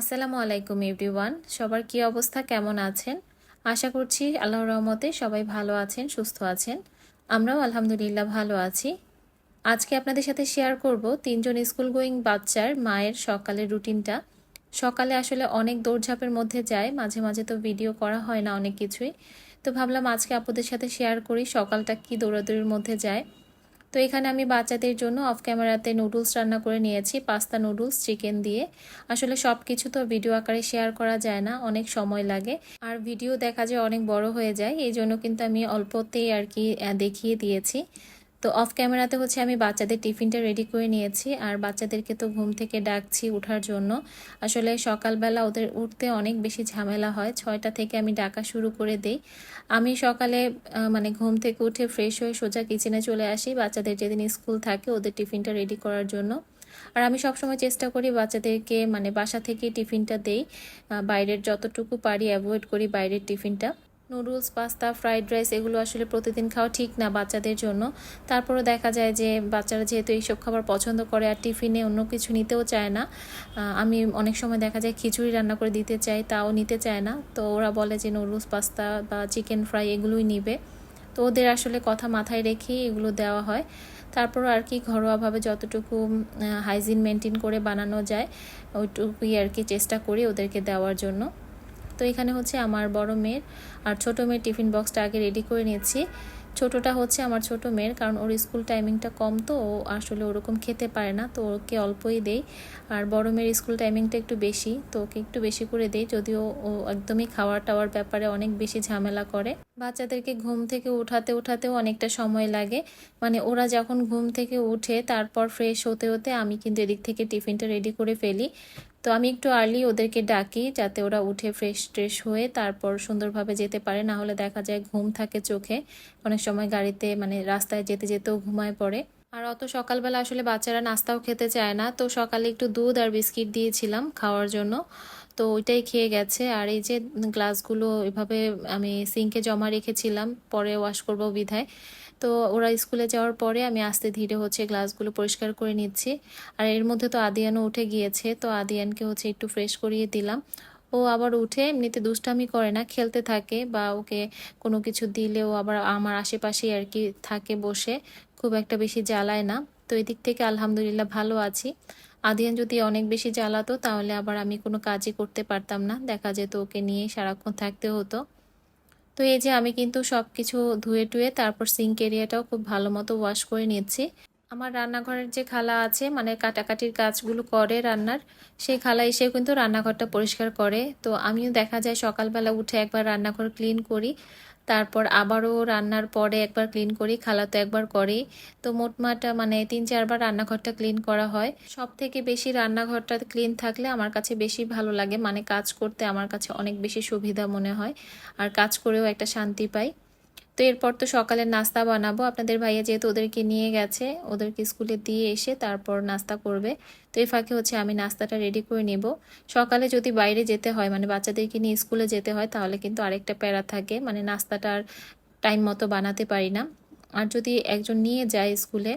আসসালামু আলাইকুম এভরিওয়ান। সবার কি অবস্থা? কেমন আছেন? আশা করছি আল্লাহর রহমতে সবাই ভালো আছেন, সুস্থ আছেন। আমরাও আলহামদুলিল্লাহ ভালো আছি। আজকে আপনাদের সাথে শেয়ার করব তিনজন স্কুল গোয়িং বাচ্চার মায়ের সকালের রুটিনটা। সকালে আসলে অনেক দৌড়ঝাঁপের মধ্যে যায়, মাঝে মাঝে তো ভিডিও করা হয় না অনেক কিছুই। তো ভাবলাম আজকে আপুদের সাথে শেয়ার করি সকালটা কি দৌড়াদৌড়ির মধ্যে যায়। তো এখানে আমি বাচ্চাদের জন্য অফ ক্যামেরাতে নুডলস রান্না করে নিয়েছি পাস্তা নুডলস চিকেন দিয়ে। আসলে সব কিছু তো ভিডিও আকারে শেয়ার করা যায় না, অনেক সময় লাগে। আর ভিডিও দেখা যায় অনেক বড় হয়ে যায়, এই জন্য কিন্তু আমি অল্পতেই আর কি দেখিয়ে দিয়েছি। তো অফ ক্যামেরাতে হচ্ছে আমি বাচ্চাদের টিফিনটা রেডি করে নিয়েছি, আর বাচ্চাদেরকে তো ঘুম থেকে ডাকছি ওঠার জন্য। আসলে সকালবেলা ওদের উঠতে অনেক বেশি ঝামেলা হয়, ছয়টা থেকে আমি ডাকা শুরু করে দেই। আমি সকালে মানে ঘুম থেকে উঠে ফ্রেশ হয়ে সোজা কিচেনে চলে আসি, বাচ্চাদের যেদিন স্কুল থাকে ওদের টিফিনটা রেডি করার জন্য। আর আমি সবসময় চেষ্টা করি বাচ্চাদেরকে মানে বাসা থেকে টিফিনটা দেই বাইরের যতটুকু পারি অ্যাভয়েড করি বাইরের টিফিনটা। নুডলস, পাস্তা, ফ্রাইড রাইস এগুলো আসলে প্রতিদিন খাওয়া ঠিক না বাচ্চাদের জন্য। তারপরও দেখা যায় যে বাচ্চারা যেহেতু এইসব খাবার পছন্দ করে আর টিফিনে অন্য কিছু নিতেও চায় না আমি অনেক সময় দেখা যায় খিচুড়ি রান্না করে দিতে চাই, তাও নিতে চায় না। তো ওরা বলে যে নুডলস, পাস্তা বা চিকেন ফ্রাই এগুলোই নিবে। তো ওদের আসলে কথা মাথায় রেখেই এগুলো দেওয়া হয়। তারপর আর কি ঘরোয়াভাবে যতটুকু হাইজিন মেনটেন করে বানানো যায়, ওইটুকুই আর কি চেষ্টা করি ওদেরকে দেওয়ার জন্য। তো এখানে হচ্ছে আমার বড় মেয়ের আর ছোট মেয়ের টিফিন বক্সটা আগে রেডি করে নিয়েছি। ছোটটা হচ্ছে আমার ছোট মেয়ের কারণ ওর স্কুল টাইমিংটা কম তো, ও আসলে ওরকম খেতে পারে না, তো ওকে অল্পই দেই। আর বড় মেয়ের স্কুল টাইমিংটা একটু বেশি, তো ওকে একটু বেশি করে দেই যদিও ও একদমই খাওয়ার টাওয়ার ব্যাপারে অনেক বেশি ঝামেলা করে। বাচ্চাদেরকে ঘুম থেকে উঠাতে উঠাতেও অনেকটা সময় লাগে। মানে ওরা যখন ঘুম থেকে উঠে তারপর ফ্রেশ হতে হতে আমি কিন্তু এদিক থেকে টিফিনটা রেডি করে ফেলি। তো আমি একটু আর্লি ওদেরকে ডাকি যাতে ওরা উঠে ফ্রেশ ট্রেশ হয়ে তারপর সুন্দরভাবে যেতে পারে। না হলে দেখা যায় ঘুম থাকে চোখে। অনেক সময় গাড়িতে মানে রাস্তায় যেতে যেতেও ঘুমায় পড়ে। আর অত সকালবেলা আসলে বাচ্চারা নাস্তাও খেতে চায় না। তো সকালে একটু দুধ আর বিস্কিট দিয়েছিলাম খাওয়ার জন্য। তো ওইটাই খেয়ে গেছে। আর এই যে গ্লাসগুলো এভাবে আমি সিঙ্কে জমা রেখেছিলাম, পরে ওয়াশ করব বিধায়। তো ওরা স্কুলে যাওয়ার পরে আমি আস্তে ধীরে হচ্ছে গ্লাসগুলো পরিষ্কার করে নিচ্ছি। আর এর মধ্যে তো আদিয়ানও উঠে গিয়েছে, তো আদিয়ানকে হচ্ছে একটু ফ্রেশ করিয়ে দিলাম। ও আবার উঠে এমনিতে দুষ্টামি করে না, খেলতে থাকে বা ওকে কোনো কিছু দিলেও আবার আমার আশেপাশেই আর কি থাকে বসে, খুব একটা বেশি জ্বালায় না। তো এদিক থেকে আলহামদুলিল্লাহ ভালো আছি। আদিয়ান যদি অনেক বেশি জ্বালাতো তাহলে আবার আমি কোনো কাজই করতে পারতাম না, দেখা যেত ওকে নিয়ে সারাক্ষণ থাকতে হতো। তো এই যে আমি কিন্তু সব কিছু ধুয়ে টুয়ে তারপর সিঙ্ক এরিয়াটাও খুব ভালো মতো ওয়াশ করে নিচ্ছি। আমার রান্নাঘরের যে খালা আছে মানে কাটাকাটির কাজগুলো করে রান্নার, সেই খালা এসে কিন্তু রান্নাঘরটা পরিষ্কার করে। তো আমিও দেখা যায় সকালবেলা উঠে একবার রান্নাঘর ক্লিন করি। তারপর আবারও রান্নার পরে একবার ক্লিন করি খালা তো একবার করি। তো মোটমাট মানে তিন চারবার রান্নাঘরটা ক্লিন করা হয়। সব থেকে বেশি রান্নাঘরটা ক্লিন থাকলে আমার কাছে বেশি ভালো লাগে মানে কাজ করতে আমার কাছে অনেক বেশি সুবিধা মনে হয়। আর কাজ করেও একটা শান্তি পাই। তো এরপর তো সকালে নাস্তা বানাবো। আপনাদের ভাইয়া যেহেতু ওদেরকে নিয়ে গেছে, ওদেরকে স্কুলে দিয়ে এসে তারপর নাস্তা করবে। তো এই ফাঁকে হচ্ছে আমি নাস্তাটা রেডি করে নেব। সকালে যদি বাইরে যেতে হয় মানে বাচ্চাদেরকে নিয়ে স্কুলে যেতে হয়, তাহলে কিন্তু আরেকটা প্যারা থাকে। মানে নাস্তাটার টাইম মতো বানাতে পারি না। আর যদি একজন নিয়ে যায় স্কুলে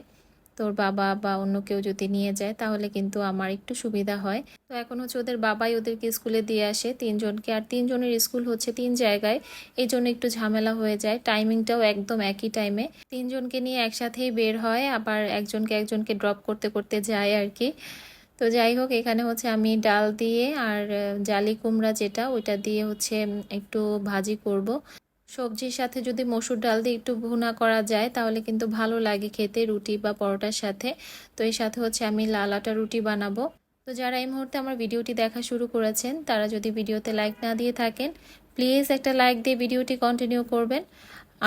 তোর বাবা বা অন্য কেউ যদি নিয়ে যায়, তাহলে কিন্তু আমার একটু সুবিধা হয়। তো এখন হচ্ছে ওদের বাবাই ওদেরকে স্কুলে দিয়ে আসে তিনজনকে। আর তিনজনের স্কুল হচ্ছে তিন জায়গায়। এই জন্য একটু ঝামেলা হয়ে যায়। টাইমিংটাও একদম একই টাইমে তিনজনকে নিয়ে একসাথেই বের হয়, আবার একজনকে একজনকে ড্রপ করতে করতে যায় আর কি। তো যাই হোক, এখানে হচ্ছে আমি ডাল দিয়ে আর জালি কুমড়া যেটা, ওইটা দিয়ে হচ্ছে একটু ভাজি করব। সবজির সাথে যদি মসুর ডাল দিয়ে একটু ভুনা করা যায়, তাহলে কিন্তু ভালো লাগে খেতে রুটি বা পরোটার সাথে। তো এর সাথে হচ্ছে আমি লাল আটা রুটি বানাবো। তো যারা এই মুহূর্তে আমার ভিডিওটি দেখা শুরু করেছেন, তারা যদি ভিডিওতে লাইক না দিয়ে থাকেন, প্লিজ একটা লাইক দিয়ে ভিডিওটি কন্টিনিউ করবেন।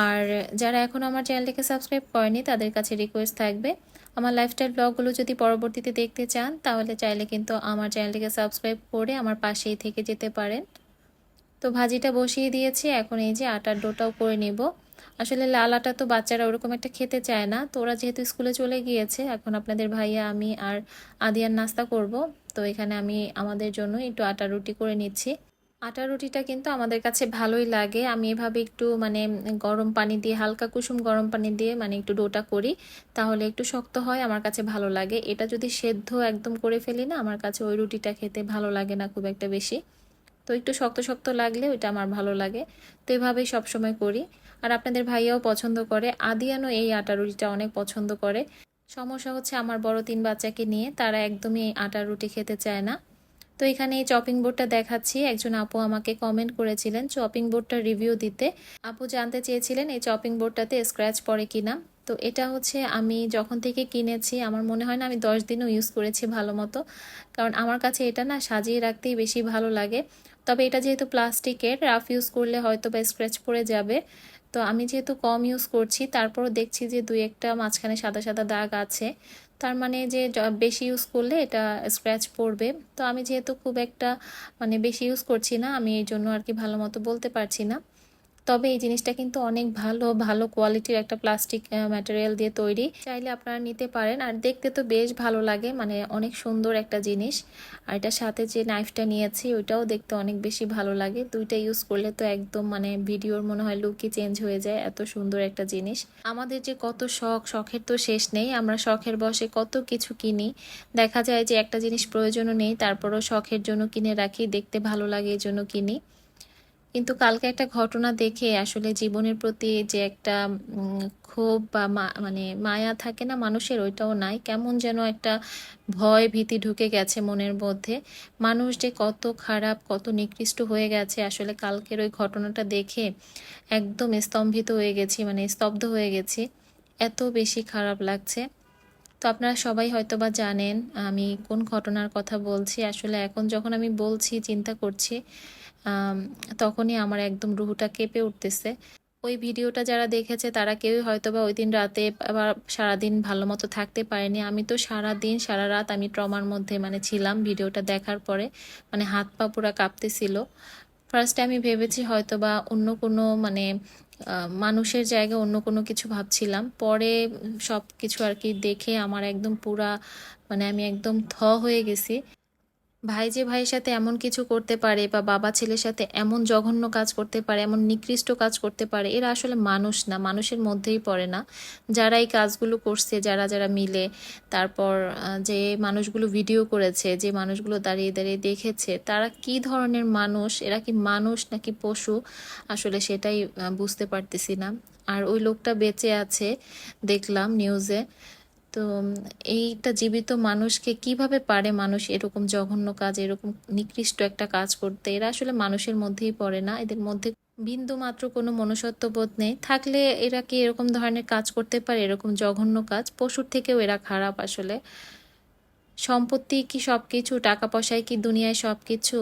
আর যারা এখন আমার চ্যানেলটিকে সাবস্ক্রাইব করেনি তাদের কাছে রিকোয়েস্ট থাকবে, আমার লাইফস্টাইল ব্লগগুলো যদি পরবর্তীতে দেখতে চান, তাহলে চাইলে কিন্তু আমার চ্যানেলটিকে সাবস্ক্রাইব করে আমার পাশেই থেকে যেতে পারেন। তো ভাজিটা বসিয়ে দিয়েছি, এখন এই যে আটার ডোটাও করে নিব। আসলে লাল আটা তো বাচ্চারা ওরকম একটা খেতে চায় না, তো ওরা যেহেতু স্কুলে চলে গিয়েছে, এখন আপনাদের ভাইয়া, আমি আর আদিয়ার নাস্তা করব। তো এখানে আমি আমাদের জন্য একটু আটা রুটি করে নিচ্ছি। আটা রুটিটা কিন্তু আমাদের কাছে ভালোই লাগে। আমি এভাবে একটু মানে গরম পানি দিয়ে, হালকা কুসুম গরম পানি দিয়ে মানে একটু ডোটা করি, তাহলে একটু শক্ত হয়, আমার কাছে ভালো লাগে। এটা যদি সেদ্ধ একদম করে ফেলি না, আমার কাছে ওই রুটিটা খেতে ভালো লাগে না খুব একটা বেশি। তো একটু শক্ত শক্ত লাগলে ওইটা আমার ভালো লাগে। তো এভাবেই সবসময় করি। আর আপনাদের ভাইয়াও পছন্দ করে। আদিয়ানও এই আটা রুটিটা অনেক পছন্দ করে। সমস্যা হচ্ছে আমার বড় তিন বাচ্চাকে নিয়ে তারা একদমই এই আটা রুটি খেতে চায় না। তো এখানে এই চপিং বোর্ডটা দেখাচ্ছি। একজন আপু আমাকে কমেন্ট করেছিলেন চপিং বোর্ডটার রিভিউ দিতে। আপু জানতে চেয়েছিলেন এই চপিং বোর্ডটাতে স্ক্র্যাচ পড়ে কিনা। তো এটা হচ্ছে আমি যখন থেকে কিনেছি, আমার মনে হয় না আমি দশ দিনও ইউজ করেছি ভালো মতো। কারণ আমার কাছে এটা না সাজিয়ে রাখতেই বেশি ভালো লাগে। তবে এটা যেহেতু প্লাস্টিকের, রাফ ইউজ করলে হয়তো বা স্ক্র্যাচ পড়ে যাবে। তো আমি যেহেতু কম ইউজ করছি, তারপরও দেখছি যে দুই একটা মাঝখানে সাদা সাদা দাগ আছে। তার মানে যে বেশি ইউজ করলে এটা স্ক্র্যাচ পড়বে। তো আমি যেহেতু খুব একটা মানে বেশি ইউজ করছি না, আমি এই জন্য আর কি ভালো মতো বলতে পারছি না। তবে এই জিনিসটা কিন্তু অনেক ভালো ভালো কোয়ালিটির একটা প্লাস্টিক ম্যাটেরিয়াল দিয়ে তৈরি। চাইলে আপনারা নিতে পারেন। আর দেখতে তো বেশ ভালো লাগে মানে অনেক সুন্দর একটা জিনিস। আর এটার সাথে যে নাইফটা নিয়েছি, ওইটাও দেখতে অনেক বেশি ভালো লাগে। দুইটা ইউজ করলে তো একদম মানে ভিডিওর মনে হয় লুকই চেঞ্জ হয়ে যায়। এত সুন্দর একটা জিনিস। আমাদের যে কত শখ, শখের তো শেষ নেই। আমরা শখের বসে কত কিছু কিনি। দেখা যায় যে একটা জিনিস প্রয়োজনও নেই, তারপরও শখের জন্য কিনে রাখি, দেখতে ভালো লাগে এই জন্য কিনি। কিন্তু কালকে একটা ঘটনা দেখে আসলে জীবনের প্রতি যে একটা ক্ষোভ বা মানে মায়া থাকে না মানুষের, ওইটাও নাই। কেমন যেন একটা ভয় ভীতি ঢুকে গেছে মনের মধ্যে। মানুষ যে কত খারাপ, কত নিকৃষ্ট হয়ে গেছে, আসলে কালকের ওই ঘটনাটা দেখে একদম স্তম্ভিত হয়ে গেছি মানে স্তব্ধ হয়ে গেছি। এত বেশি খারাপ লাগছে। তো আপনারা সবাই হয়তো বা জানেন, আমি কোন ঘটনার কথা বলছি। আসলে এখন যখন আমি বলছি, চিন্তা করছি তখনই আমার একদম রুহুটা কেঁপে উঠতেছে। ওই ভিডিওটা যারা দেখেছে, তারা কেউই হয়তো বা ওই দিন রাতে আবার সারাদিন ভালো মতো থাকতে পারেনি। আমি তো সারা দিন সারা রাত আমি ট্রমার মধ্যে মানে ছিলাম ভিডিওটা দেখার পরে। মানে হাত পা পুরা কাঁপতেছিল। ফার্স্টে আমি ভেবেছি হয়তো বা অন্য কোনো মানে মানুষের জায়গায় অন্য কোনো কিছু ভাবছিলাম। পরে সব কিছু আর কি দেখে আমার একদম পুরা মানে আমি একদম থ হয়ে গেছি। ভাই যে ভাইয়ের সাথে এমন কিছু করতে পারে বা বাবা ছেলের সাথে এমন জঘন্য কাজ করতে পারে, এমন নিকৃষ্ট কাজ করতে পারে, এরা আসলে মানুষ না, মানুষের মধ্যেই পড়ে না। যারা এই কাজগুলো করছে, যারা যারা মিলে তারপর যে মানুষগুলো ভিডিও করেছে, যে মানুষগুলো দাঁড়িয়ে দাঁড়িয়ে দেখেছে, তারা কি ধরনের মানুষ, এরা কি মানুষ নাকি পশু, আসলে সেটাই বুঝতে পারতেছি না। আর ওই লোকটা বেঁচে আছে, দেখলাম নিউজে তো এইটা জীবিত মানুষকে কীভাবে পারে মানুষ এরকম জঘন্য কাজ, এরকম নিকৃষ্ট একটা কাজ করতে? এরা আসলে মানুষের মধ্যেই পড়ে না। এদের মধ্যে বিন্দু মাত্র কোনো মনুষ্যত্ব বোধ নেই। থাকলে এরা কি এরকম ধরনের কাজ করতে পারে? এরকম জঘন্য কাজ? পশুর থেকেও এরা খারাপ আসলে। সম্পত্তি কি সব কিছু টাকা পয়সায় কি দুনিয়ায় সব কিছু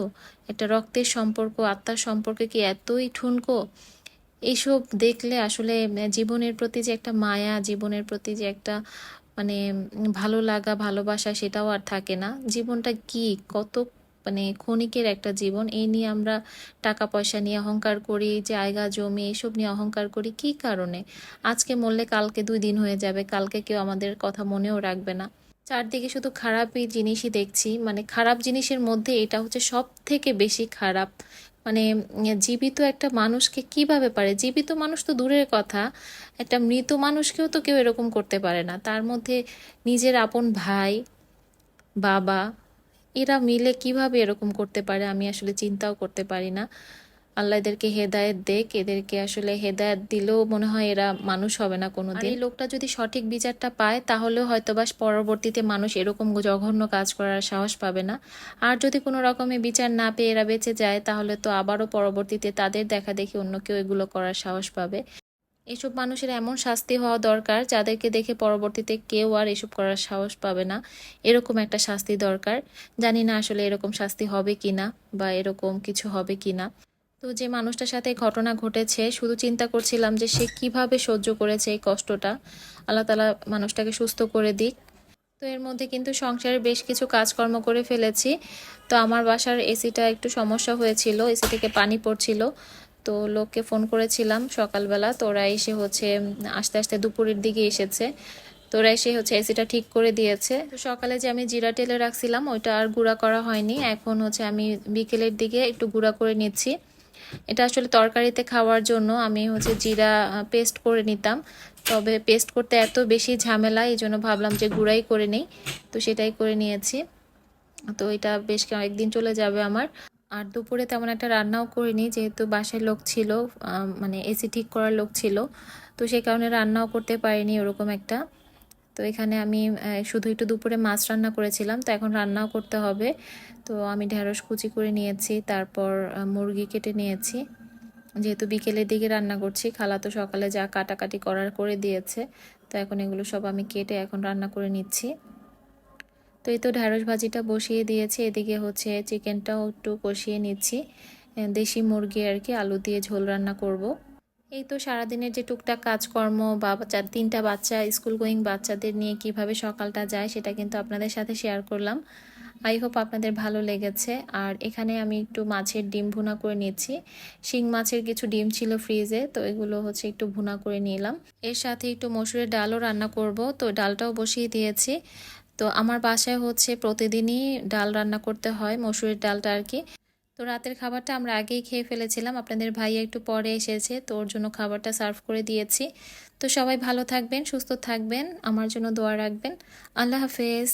একটা রক্তের সম্পর্ক, আত্মার সম্পর্কে কি এতই ঠুনকো? এইসব দেখলে আসলে জীবনের প্রতি যে একটা মায়া, জীবনের প্রতি যে একটা মানে ভালো লাগা, ভালোবাসা সেটাও আর থাকে না। জীবনটা কি? কত মানে ক্ষণিকের একটা জীবন। এই নিয়ে আমরা টাকা পয়সা নিয়ে অহংকার করি, জায়গা, জমি, এসব নিয়ে অহংকার করি, কি কারণে? আজকে মরলে কালকে দুই দিন হয়ে যাবে, কালকে কেউ আমাদের কথা মনেও রাখবে না। চারদিকে শুধু খারাপই জিনিসই দেখছি মানে খারাপ জিনিসের মধ্যে এটা হচ্ছে সব থেকে বেশি খারাপ। মানে জীবিত একটা মানুষকে কীভাবে পারে? জীবিত মানুষ তো দূরের কথা। একটা মৃত মানুষকেও তো কেউ এরকম করতে পারে না। তার মধ্যে নিজের আপন ভাই, বাবা, এরা মিলে কীভাবে এরকম করতে পারে আমি আসলে চিন্তাও করতে পারি না। আল্লাহ এদেরকে হেদায়ত দেখ এদেরকে আসলে হেদায়ত দিলেও মনে হয় এরা মানুষ হবে না কোনো দিন এই লোকটা যদি সঠিক বিচারটা পায় তাহলেও হয়তো বা পরবর্তীতে মানুষ এরকম জঘন্য কাজ করার সাহস পাবে না। আর যদি কোনো রকমের বিচার না পেয়ে এরা বেঁচে যায় তাহলে তো আবারও পরবর্তীতে তাদের দেখা দেখি অন্য কেউ এগুলো করার সাহস পাবে। এসব মানুষের এমন শাস্তি হওয়া দরকার যাদেরকে দেখে পরবর্তীতে কেউ আর এসব করার সাহস পাবে না। এরকম একটা শাস্তি দরকার। জানি না আসলে এরকম শাস্তি হবে কিনা বা এরকম কিছু হবে কিনা। তো যে মানুষটার সাথে ঘটনা ঘটেছে, শুধু চিন্তা করছিলাম যে সে কীভাবে সহ্য করেছে এই কষ্টটা। আল্লাহ তালা মানুষটাকে সুস্থ করে দিক। তো এর মধ্যে কিন্তু সংসারে বেশ কিছু কাজকর্ম করে ফেলেছি। তো আমার বাসার এসিটা একটু সমস্যা হয়েছিল, এসি থেকে পানি পড়ছিল। তো লোককে ফোন করেছিলাম সকালবেলা, তো ওরা এসে হচ্ছে আস্তে আস্তে দুপুরের দিকে এসেছে। তো ওরা এসে হচ্ছে এসিটা ঠিক করে দিয়েছে। তো সকালে যে আমি জিরা টেলে রাখছিলাম, ওইটা আর গুঁড়া করা হয়নি। এখন হচ্ছে আমি বিকেলের দিকে একটু গুঁড়া করে নিচ্ছি। এটা আসলে তরকারিতে খাওয়ার জন্য আমি হচ্ছে জিরা পেস্ট করে নিতাম। তবে পেস্ট করতে এত বেশি ঝামেলা, এই জন্য ভাবলাম যে গুঁড়াই করে নেই। তো সেটাই করে নিয়েছি। তো এটা বেশ কয়েকদিন চলে যাবে আমার। আর দুপুরে তেমন একটা রান্নাও করিনি, যেহেতু বাসায় লোক ছিল মানে এসি ঠিক করার লোক ছিল। তো সেই কারণে রান্নাও করতে পারিনি ওরকম একটা। তো এখানে আমি শুধু একটু দুপুরে মাছ রান্না করেছিলাম, তো এখন রান্নাও করতে হবে। তো আমি ঢেঁড়স কুচি করে নিয়েছি, তারপর মুরগি কেটে নিয়েছি। যেহেতু বিকেলের দিকে রান্না করছি, খালা তো সকালে যা কাটাকাটি করার করে দিয়েছে, তো এখন এগুলো সব আমি কেটে এখন রান্না করে নিচ্ছি। তো এই তো ঢ্যাঁড়স ভাজিটা বসিয়ে দিয়েছি, এদিকে হচ্ছে চিকেনটাও একটু কষিয়ে নিচ্ছি। দেশি মুরগি আর কি, আলু দিয়ে ঝোল রান্না করব। এই তো সারাদিনের যে টুকটাক কাজকর্ম বা চার তিনটা বাচ্চা স্কুল গোয়িং বাচ্চাদের নিয়ে কীভাবে সকালটা যায় সেটা কিন্তু আপনাদের সাথে শেয়ার করলাম। আই হোপ আপনাদের ভালো লেগেছে। আর এখানে আমি একটু মাছের ডিম ভুনা করে নিচ্ছি। শিং মাছের কিছু ডিম ছিল ফ্রিজে তো এগুলো হচ্ছে একটু ভুনা করে নিলাম। এর সাথে একটু মসুরের ডালও রান্না করব, তো ডালটাও বসিয়ে দিয়েছি। তো আমার বাসায় হচ্ছে প্রতিদিনই ডাল রান্না করতে হয়, মসুরের ডালটা আর কি। তো রাতের খাবারটা আমরা আগেই খেয়ে ফেলেছিলাম। আপনাদের ভাই একটু পরে এসেছে, তো ওর জন্য খাবারটা সার্ভ করে দিয়েছি। তো সবাই ভালো থাকবেন, সুস্থ থাকবেন, আমার জন্য দোয়া রাখবেন। আল্লাহ হাফেজ।